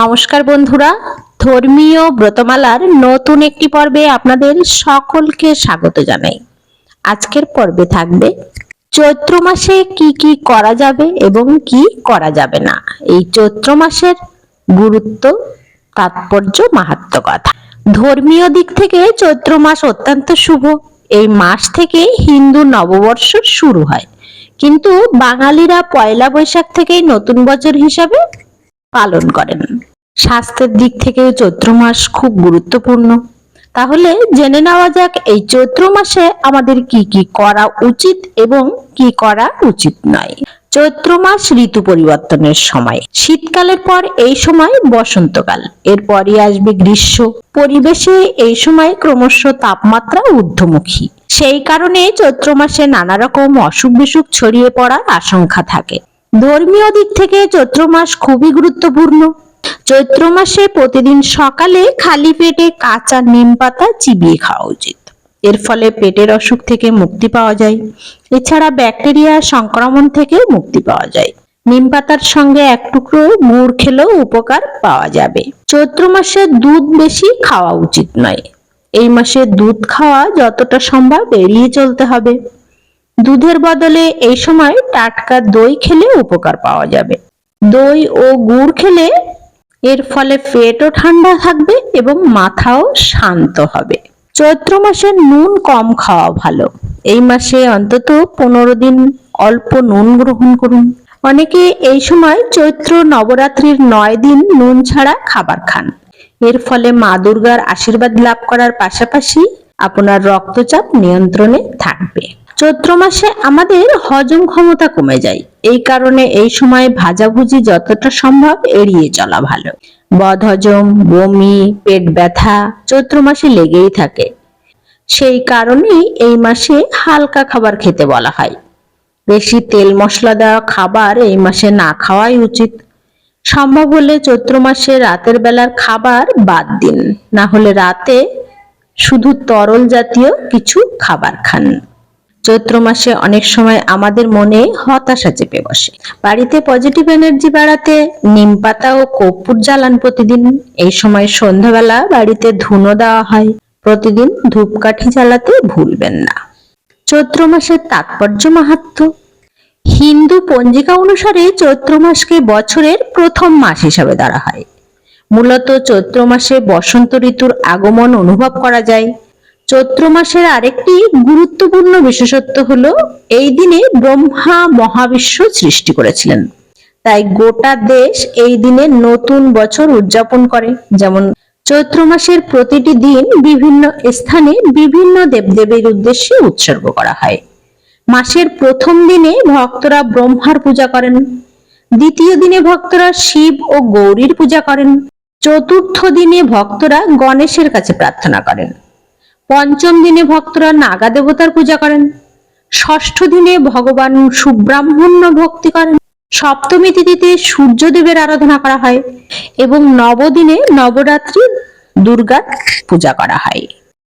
নমস্কার বন্ধুরা, ধর্মীয় ব্রতমালার নতুন একটি পর্বে আপনাদের সকলকে স্বাগত জানাই। আজকের পর্বে থাকবে, চৈত্র মাসে কি কি করা যাবে এবং কি করা যাবে না? এই চৈত্র মাসের গুরুত্ব, তাৎপর্য মাহাত্ম কথা। ধর্মীয় দিক থেকে চৈত্র মাস অত্যন্ত শুভ। এই মাস থেকে হিন্দু নববর্ষ শুরু হয়। কিন্তু বাঙালিরা পয়লা বৈশাখ থেকেই নতুন বছর হিসাবে পালন করেন। স্বাস্থ্যের দিক থেকেও চৈত্র মাস খুব গুরুত্বপূর্ণ। তাহলে জেনে নেওয়া যাক এই চৈত্র মাসে আমাদের কি কি করা উচিত এবং কি করা উচিত নয়। চৈত্র মাস ঋতু পরিবর্তনের সময়। শীতকালের পর এই সময় বসন্তকাল। এরপরই আসবে গ্রীষ্ম। পরিবেশে এই সময় ক্রমশ তাপমাত্রা ঊর্ধ্বমুখী। সেই কারণে চৈত্র মাসে নানা রকম অসুখ বিসুখ ছড়িয়ে পড়ার আশঙ্কা থাকে। ধর্মীয় দিক থেকে চৈত্র মাস খুবই গুরুত্বপূর্ণ। চৈত্র মাসে প্রতিদিন সকালে খালি পেটে কাঁচা নিম পাতা চিবিয়ে খাওয়া উচিত। এর ফলে পেটের অসুখ থেকে মুক্তি পাওয়া যায়। এছাড়া ব্যাকটেরিয়া সংক্রমণ থেকেও মুক্তি পাওয়া যায়। নিম পাতার সঙ্গে এক টুকরো গুড় খেলেও উপকার পাওয়া যাবে। চৈত্র মাসে দুধ বেশি খাওয়া উচিত নয়। এই মাসে দুধ খাওয়া যতটা সম্ভব এড়িয়ে চলতে হবে। দুধের বদলে এই সময় টাটকা দই খেলে উপকার পাওয়া যাবে। দই ও গুড় খেলে এর ফলে পেটও ঠান্ডা থাকবে এবং মাথাও শান্ত হবে। চৈত্র মাসে নুন কম খাওয়া ভালো। এই মাসে অন্তত পনেরো দিন অল্প নুন গ্রহণ করুন। অনেকে এই সময় চৈত্র নবরাত্রির নয় দিন নুন ছাড়া খাবার খান। এর ফলে মা দুর্গার আশীর্বাদ লাভ করার পাশাপাশি আপনার রক্তচাপ নিয়ন্ত্রণে থাকবে। চৈত্র মাসে আমাদের হজম ক্ষমতা কমে যায়। এই কারণে এই সময় ভাজাভুজি যতটা সম্ভব এড়িয়ে চলা ভালো। বদহজম, বমি, পেট ব্যথা চৈত্র মাসে লেগেই থাকে। সেই কারণেই এই মাসে হালকা খাবার খেতে বলা হয়। বেশি তেল মশলা দেওয়া খাবার এই মাসে না খাওয়াই উচিত। সম্ভব হলে চৈত্র মাসে রাতের বেলার খাবার বাদ দিন। না হলে রাতে শুধু তরল জাতীয় কিছু খাবার খান। চৈত্র মাসে অনেক সময় আমাদের মনে হতাশা চেপে বসে। বাড়িতে পজিটিভ এনার্জি বাড়াতে নিম পাতা ও কর্পূর জ্বালান প্রতিদিন। এই সময় সন্ধ্যাবেলা বাড়িতে ধুনো দেওয়া হয়। প্রতিদিন ধূপকাঠি জ্বালাতে ভুলবেন না। চৈত্র মাসের তাৎপর্য মাহাত্ম্য হিন্দু পঞ্জিকা অনুসারে চৈত্র মাসকে বছরের প্রথম মাস হিসাবে ধরা হয়। মূলত চৈত্র মাসে বসন্ত ঋতুর আগমন অনুভব করা যায়। চৈত্র মাসের আরেকটি গুরুত্বপূর্ণ বিশেষত্ব হলো, এই দিনে ব্রহ্মা মহাবিশ্ব সৃষ্টি করেছিলেন। তাই গোটা দেশ এই দিনে নতুন বছর উদযাপন করে। যেমন চৈত্র মাসের প্রতিটি দিন বিভিন্ন স্থানে বিভিন্ন দেবদেবীর উদ্দেশ্যে উৎসর্গ করা হয়। মাসের প্রথম দিনে ভক্তরা ব্রহ্মার পূজা করেন। দ্বিতীয় দিনে ভক্তরা শিব ও গৌরীর পূজা করেন। চতুর্থ দিনে ভক্তরা গণেশের কাছে প্রার্থনা করেন। পঞ্চম দিনে ভক্তরা নাগা দেবতার পূজা করেন। ষষ্ঠ দিনে ভগবান সুব্রাহ্মণ্য ভক্তি করেন। সপ্তমী তিথিতে সূর্যদেবের আরাধনা করা হয় এবং নবদিনে নবরাত্রি দুর্গার পূজা করা হয়।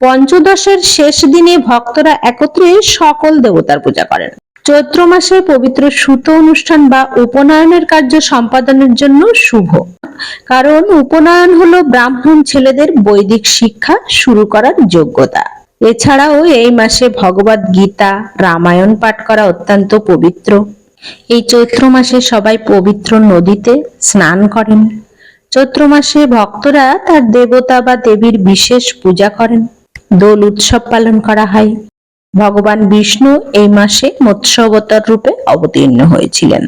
পঞ্চদশের শেষ দিনে ভক্তরা একত্রে সকল দেবতার পূজা করেন। চৈত্র মাসে পবিত্র সুত অনুষ্ঠান বা উপনয়নের কার্য সম্পাদনের জন্য শুভ। কারণ উপনয়ন হলো ব্রাহ্মণ ছেলেদের বৈদিক শিক্ষা শুরু করার যোগ্যতা। এছাড়াও এই মাসে ভগবত গীতা, রামায়ণ পাঠ করা অত্যন্ত পবিত্র। এই চৈত্র মাসে সবাই পবিত্র নদীতে স্নান করেন। চৈত্র মাসে ভক্তরা তার দেবতা বা দেবীর বিশেষ পূজা করেন। দোল উৎসব পালন করা হয়। ভগবান বিষ্ণু এই মাসে মৎস্য অবতার রূপে অবতীর্ণ হয়েছিলেন।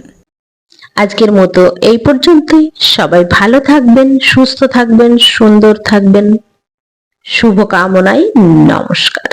আজকের মতো এই পর্যন্তই। সবাই ভালো থাকবেন, সুস্থ থাকবেন, সুন্দর থাকবেন। শুভকামনায় নমস্কার।